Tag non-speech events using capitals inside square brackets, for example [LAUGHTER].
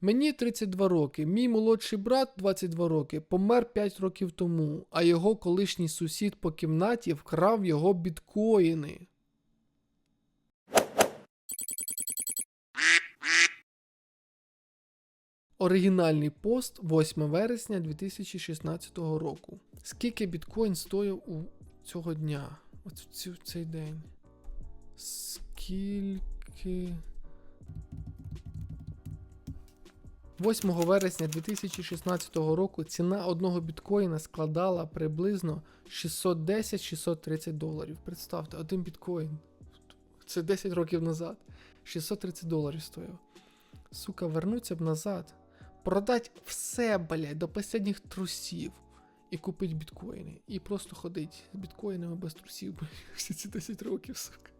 Мені 32 роки, мій молодший брат 22 роки, помер 5 років тому, а його колишній сусід по кімнаті вкрав його біткоїни. Оригінальний пост 8 вересня 2016 року. Скільки біткоін стоїв у цього дня? От в цей день. Скільки. 8 вересня 2016 року ціна одного біткоїна складала приблизно 610-630 доларів. Представте, один біткоін. Це 10 років назад. 630 доларів стоїв. Сука, вернуться б назад. Продать все, блядь, до останніх трусів. І купить біткоїни. І просто ходить з біткоїнами без трусів, блядь, [LAUGHS] всі ці 10 років, сука.